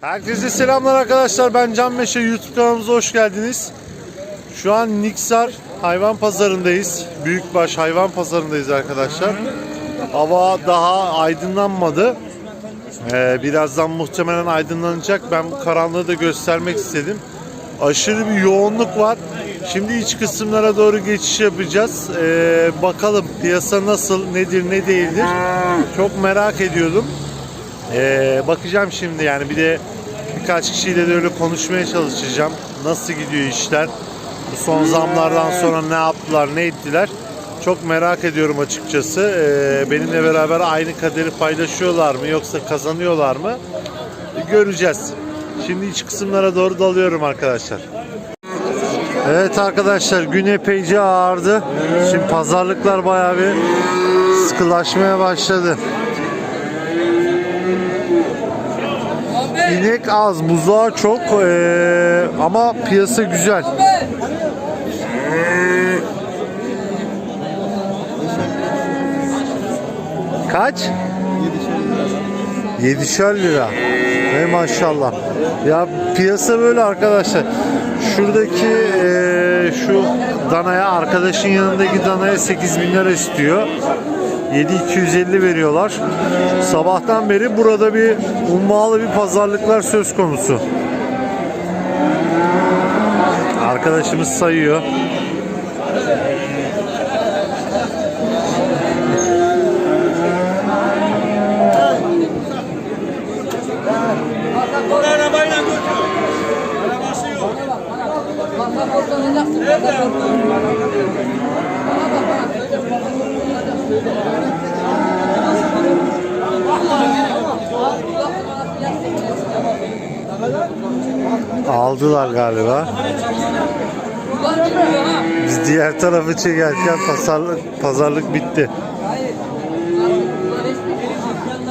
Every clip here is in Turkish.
Herkese selamlar arkadaşlar. Ben Can Meşe YouTube kanalımıza hoş geldiniz. Şu an Niksar hayvan pazarındayız. Büyükbaş hayvan pazarındayız arkadaşlar. Hava daha aydınlanmadı. Ee, birazdan muhtemelen aydınlanacak. Ben karanlığı da göstermek istedim. Aşırı bir yoğunluk var. Şimdi iç kısımlara doğru geçiş yapacağız. Ee, bakalım piyasa nasıl, nedir, ne değildir. Çok merak ediyordum. Ee, bakacağım şimdi yani bir de birkaç kişiyle de öyle konuşmaya çalışacağım. Nasıl gidiyor işler? Bu son zamlardan sonra ne yaptılar, ne ettiler? Çok merak ediyorum açıkçası. Ee, benimle beraber aynı kaderi paylaşıyorlar mı yoksa kazanıyorlar mı? Göreceğiz. Şimdi iç kısımlara doğru dalıyorum arkadaşlar. Evet arkadaşlar gün epeyce ağırdı. Şimdi pazarlıklar bayağı bir sıkılaşmaya başladı. İnek az, buzağı çok eee, ama piyasa güzel. Kaç? 7'şer lira. Ey maşallah. Ya piyasa böyle arkadaşlar. Şuradaki eee, şu danaya arkadaşın yanındaki danaya 8 bin lira istiyor. 7250 veriyorlar. Sabahtan beri burada bir ummalı bir pazarlıklar söz konusu. Arkadaşımız sayıyor. Arabayla götür. Arabası yok. Aldılar galiba. Biz diğer tarafı çekerken pazarlık, pazarlık bitti.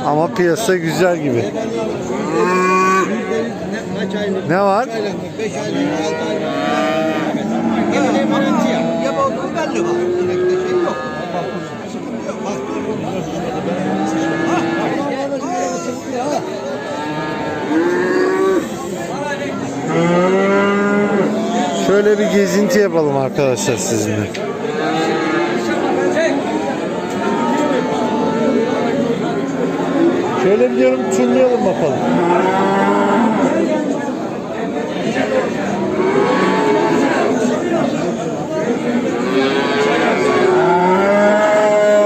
Ama piyasa güzel gibi. Ne var? 5 aylık, 6 aylık. Ne var. Sürekli şey yok. Sıkıntı yok. Bak. Şöyle bir gezinti yapalım arkadaşlar sizinle. Şöyle bir diyorum turlayalım bakalım.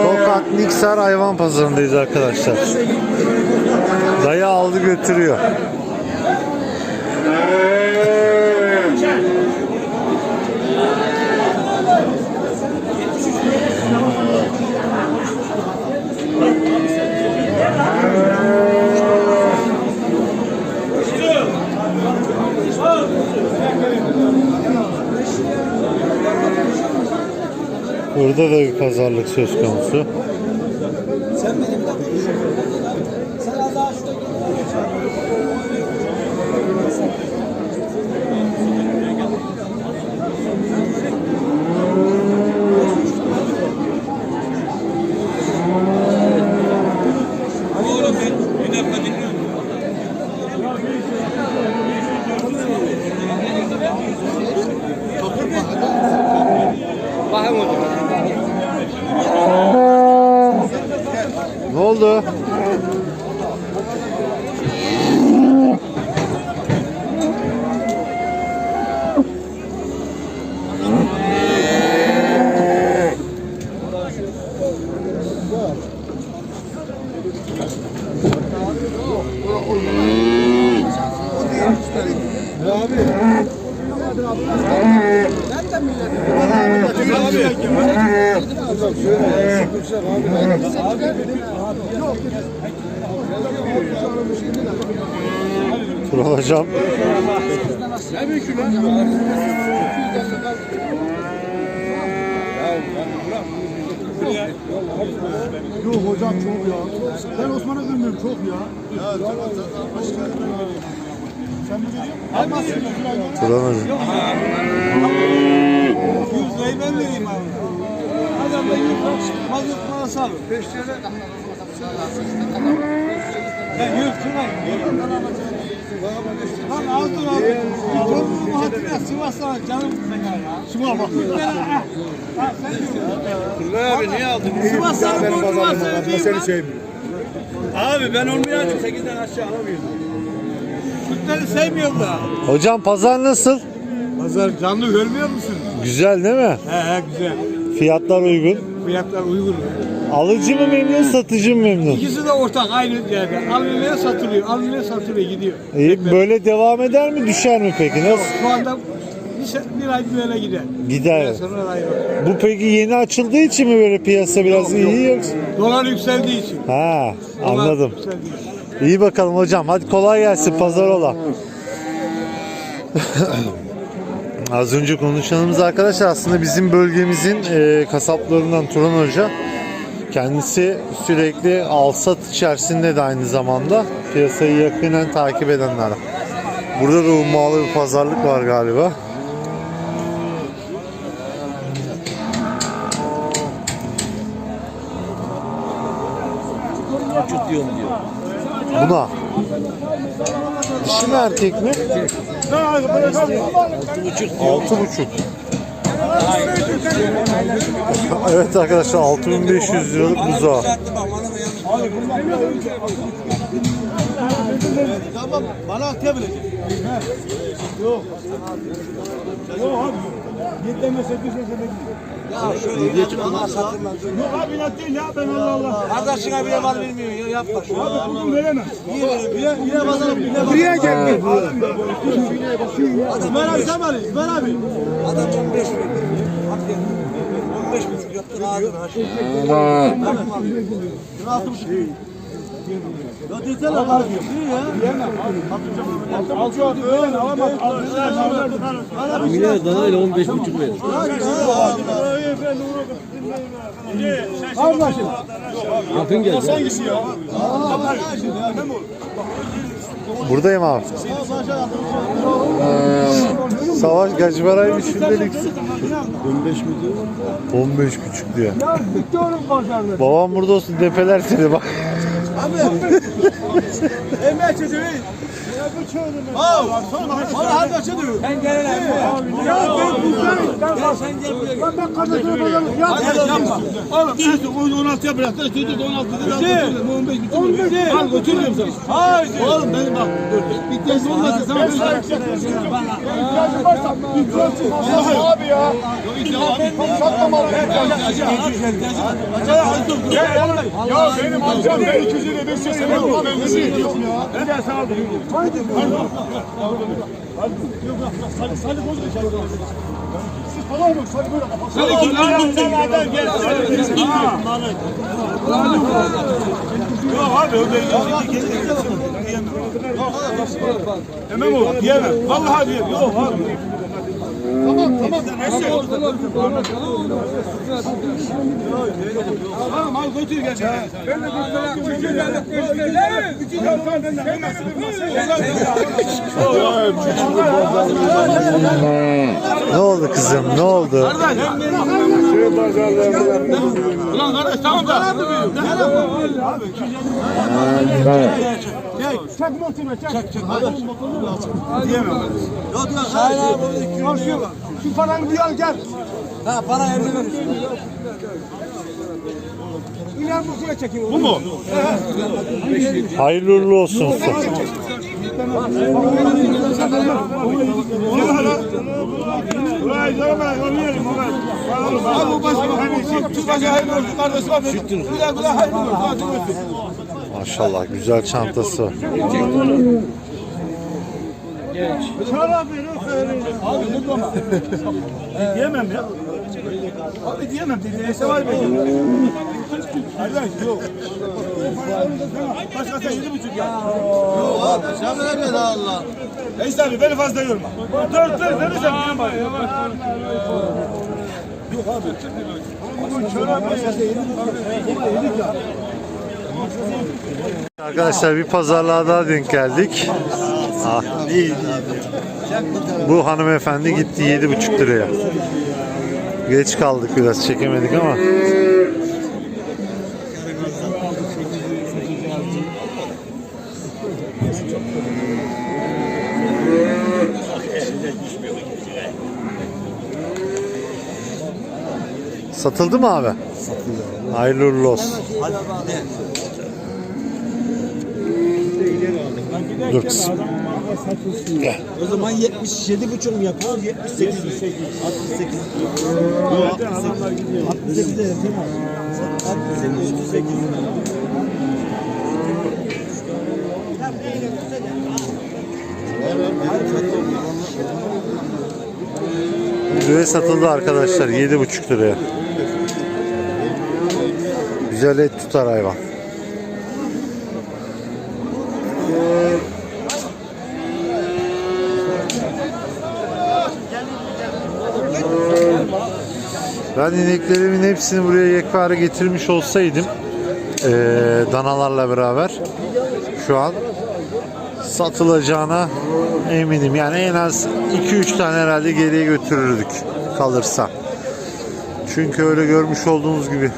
Tokat Niksar hayvan pazarındayız arkadaşlar. Dayı aldı götürüyor. Burada da bir pazarlık söz konusu. Oğlum ben bir dakika dinliyorum. Bakın o zaman. Ne oldu? Tur alacağım. Yok hocam çok ya. Ben Osman'a dönmüyorum çok ya. Ya Sen mi diyeceksin? Almazsın. Tur almadım. 100 lirayı ben vereyim abi. Adam da 100 lira mazot parası alır. 5 lira. Ben 100 lira. Lan aldın aldın. Çocuğumun hatırına Sivas'tan canım fena ya. Sivas bak. Abi niye aldın? Sivas'tan borcu var seni lan. sevmiyorum. Abi ben olmayacağım 8'den aşağı alamıyorum. Türkleri sevmiyorum da. Hocam pazar nasıl? Pazar canlı görmüyor musun? Güzel değil mi? He he güzel. Fiyatlar uygun. Fiyatlar uygun. Alıcı mı memnun, satıcı mı memnun? İkisi de ortak aynı yerde. Alınmaya satılıyor, alınmaya satılıyor gidiyor. İyi, böyle devam eder mi, düşer mi peki? Nasıl? Şu anda bir, se- bir ay böyle gider. Gider. Sonra ayrı. Bu peki yeni açıldığı için mi böyle piyasa biraz iyi yoksa? Dolar yükseldiği için. Ha, Dolar anladım. yükseldiği için. İyi bakalım hocam. Hadi kolay gelsin pazar ola. Az önce konuşanımız arkadaşlar aslında bizim bölgemizin e, kasaplarından Turan Hoca. Kendisi sürekli alsat içerisinde de aynı zamanda piyasayı yakinen takip edenler. Burada da ummalı bir pazarlık var galiba. Vücut diyorum diyor. Buna. Dişi mi erkek mi? Altı buçuk. Evet arkadaşlar 6500 liralık buzağı. Tamam, bana atabilecek. Ya şöyle yapma, satılmaz. Yok abi inat değil ya ben Allah Allah. Kardeşine bile mal vermiyor ya, yapma şunu. Abi bugün veremem. Yine, yine pazarım, yine Buraya gel. İsmail abi sen var, İsmail abi. Adam 15 bin. 15 bin yaptın ağzını aşağı. Ya desene abi. İyi ya. Alacağım öğlen alamaz. Milyon danayla 15 buçuk verir. Kardeşim. Yakın geldi. Hangisi ya? Buradayım abi. Savaş kaç paraymış şimdilik? 15 mi diyor? 15 buçuk diyor. Ya bitti oğlum pazarda. Babam burada olsun depeler seni bak. Emre çocuğu. Bana hadi açılıyor. Ben gelelim. Ya ben buzdayım. Ben bak. Ben ben kardeşime pazarlık yap. Hadi yapma. Oğlum en son 16'ya bıraktı. Çocuk da 16'da da. Bu 15 bitti. 15 Al götürüyorum sana. Haydi. Oğlum benim bak. Kez olmasa sana bir şey İhtiyacın varsa itiraz çıkmaz. Abi ya. Satmamalı. Ya benim amcam ben 200 lira verse sen hep buna ben ya. Ben de sana alayım. Salih, kim? Adam gel. Yok abi öyle Demem o. Diyemem. Vallahi diyemem. Yok abi. Tamam tamam. Neyse. Tamam al götür. Ben de. Ben de Ne oldu kızım? Ne oldu? Ulan kardeş tamam da. Çek motorunu çek. Çek Diyemem. Yok yok. Hayır abi. Şu, şu paranı bir al gel. Ha para evde verir. İnan bu suya çekeyim. Bu mu? Hayırlı uğurlu olsun usta. Abi bu başka Şu başka hayırlı olsun kardeşim abi. Güle güle hayırlı olsun. Maşallah güzel çantası? Diyemem ya. Abi diyemem dedi. Neyse var benim. Arkadaş yok. Başka sen yedi buçuk ya. Yok abi sen Allah. Neyse abi beni fazla yorma. Dört ver verirsen diyeyim bari. Yok abi. Bunun çorabı Arkadaşlar bir pazarlığa daha denk geldik. Ah. Bu hanımefendi gitti 7,5 liraya. Geç kaldık biraz çekemedik ama. Satıldı mı abi? Hayırlı uğurlu olsun. Dur. O zaman 77 buçuk mu yapıyor? 78 mi? 68. Yok 68. 68 de yapayım abi. 68, 38. Düve satıldı arkadaşlar 7,5 liraya. Güzel et tutar hayvan. Ben ineklerimin hepsini buraya yekpare getirmiş olsaydım eee, danalarla beraber şu an satılacağına eminim. Yani en az 2-3 tane herhalde geriye götürürdük kalırsa. Çünkü öyle görmüş olduğunuz gibi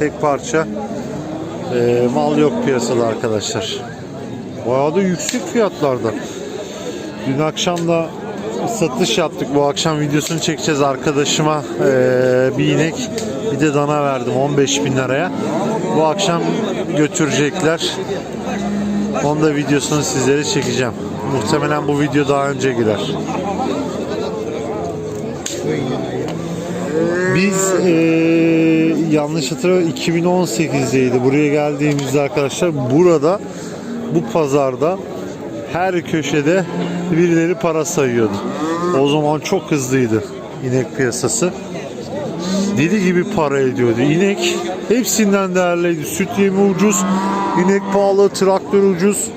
tek parça eee, mal yok piyasada arkadaşlar. Bayağı da yüksek fiyatlarda. Dün akşam da satış yaptık. Bu akşam videosunu çekeceğiz. Arkadaşıma eee, bir inek bir de dana verdim 15 bin liraya. Bu akşam götürecekler. Onun da videosunu sizlere çekeceğim. Muhtemelen bu video daha önce girer. Biz eee, yanlış hatırlamıyorum 2018'deydi buraya geldiğimizde arkadaşlar burada bu pazarda her köşede birileri para sayıyordu. O zaman çok hızlıydı inek piyasası. Deli gibi para ediyordu. İnek hepsinden değerliydi. Süt yemi ucuz, inek pahalı, traktör ucuz,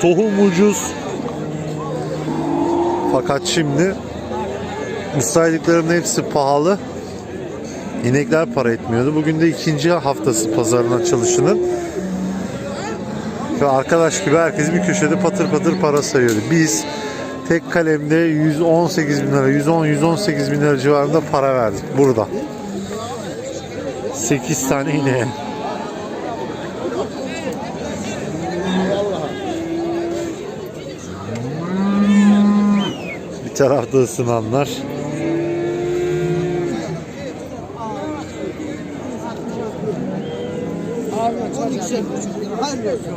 tohum ucuz. Fakat şimdi bu saydıklarımın hepsi pahalı. İnekler para etmiyordu. Bugün de ikinci haftası pazarın açılışının. Ve arkadaş gibi herkes bir köşede patır patır para sayıyordu. Biz tek kalemde 118 bin lira, 110-118 bin lira civarında para verdik burada. 8 tane ineğe. Bir tarafta ısınanlar. Hayırlı olsun.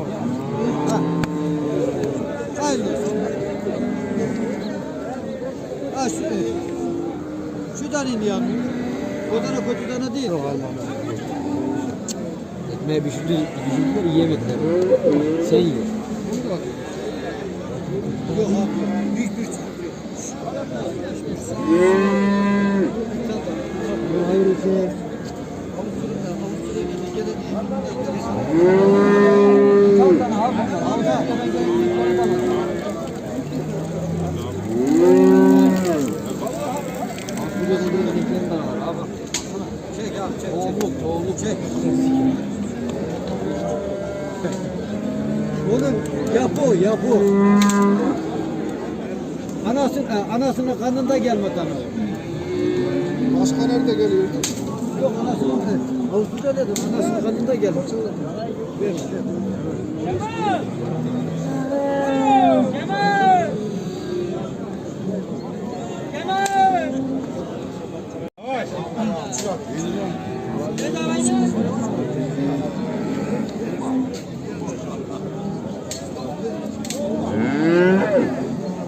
Ha. Hayırlı olsun. Ha şu, şu tane yani. O tane kötü tane değil. Yok Ekmeğe bir şükür, bir şükür yiyemediler. Sen yiyor. Yok abi. Büyük bir sıkıntı yok. Hayır olsun. Çek abi çek. Toğulluk toğulluk çek. Oğlum yap o yap o. Anasın, e, anasının kanında gelme tanı. Başka nerede geliyordu? Yok anasının, e, Avusturya'da dedim anasının kanında gelme. Ver, ver.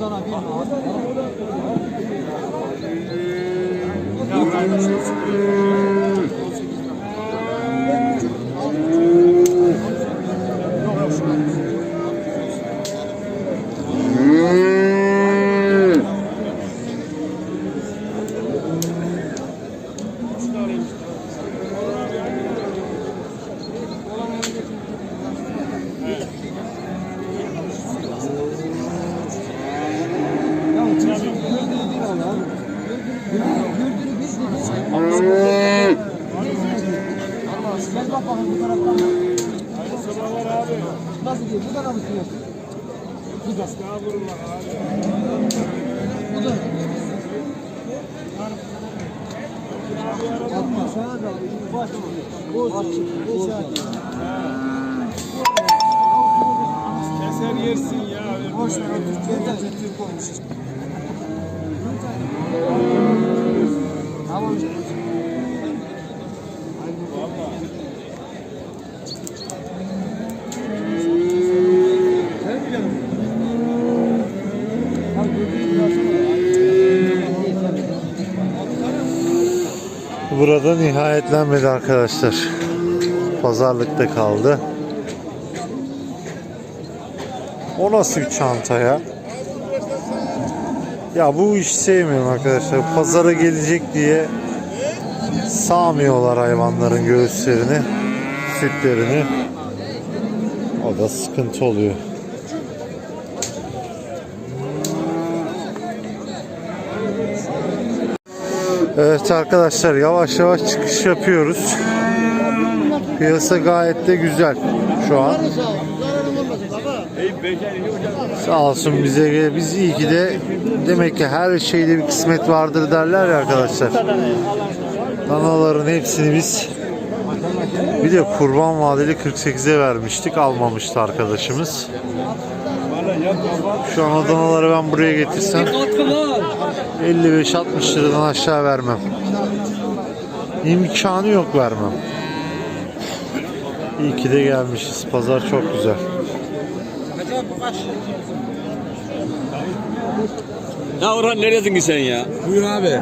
Yine bu tane bir Ya çocuğun Gidiyor? Bu tarafa mı sürüyorsun? Bu da. Bu da. Yapma. Sana da. Baş. Boz. Boz. Keser yersin ya. Boş ver. Türkiye'de Türk olmuş Burada nihayetlenmedi arkadaşlar. Pazarlıkta kaldı. O nasıl bir çanta ya? Ya bu işi sevmiyorum arkadaşlar. Pazara gelecek diye sağmıyorlar hayvanların göğüslerini, sütlerini. O da sıkıntı oluyor. Evet arkadaşlar yavaş yavaş çıkış yapıyoruz. Piyasa gayet de güzel şu an. Sağ olsun bize. Biz iyi ki de demek ki her şeyde bir kısmet vardır derler ya arkadaşlar. Danaların hepsini biz bir de kurban vadeli 48'e vermiştik. Almamıştı arkadaşımız. Şu an danaları ben buraya getirsem 55-60 liradan aşağı vermem. İmkanı yok vermem. İyi ki de gelmişiz. Pazar çok güzel. Ya Orhan neredesin ki sen ya? Buyur abi.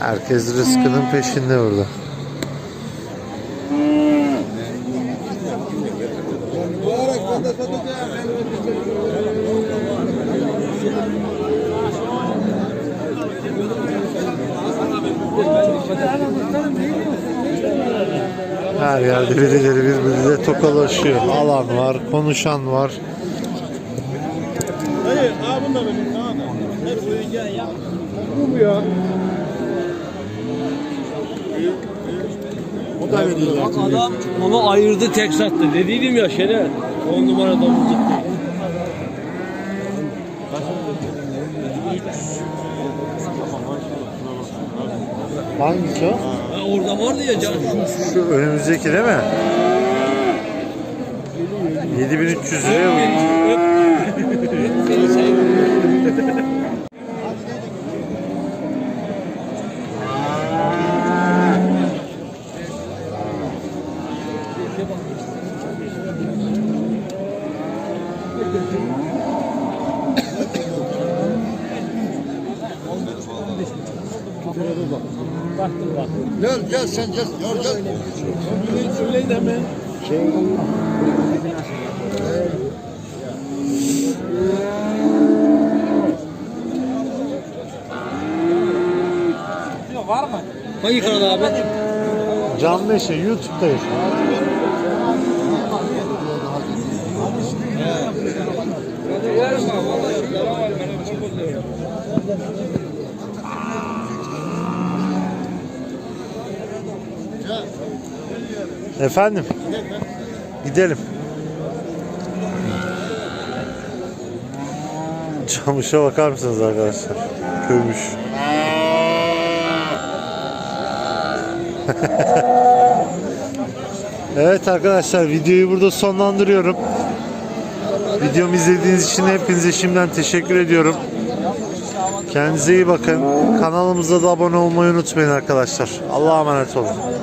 Herkes rızkının peşinde burada. Her yerde birileri birbiriyle tokalaşıyor. Alan var, konuşan var. Hayır, abi bunu da benim tamam mı? Hep oyuncağı ya. Bu mu ya? O da veriyor. Bak adam onu ayırdı tek sattı. Dediydim ya Şener. 10 numara domuzluk diye. Hangisi o? Ha, orada vardı ya canım. Şu önümüzdeki değil mi? 7300 liraya bu. Gel gel sen gel. Gel gel. Söyleyin hemen. Hangi kanal abi? Canlı Neşe YouTube'dayız. Efendim? Gidelim. Camışa bakar mısınız arkadaşlar? Kömüş. Evet arkadaşlar videoyu burada sonlandırıyorum. Videomu izlediğiniz için hepinize şimdiden teşekkür ediyorum. Kendinize iyi bakın. Kanalımıza da abone olmayı unutmayın arkadaşlar. Allah'a emanet olun.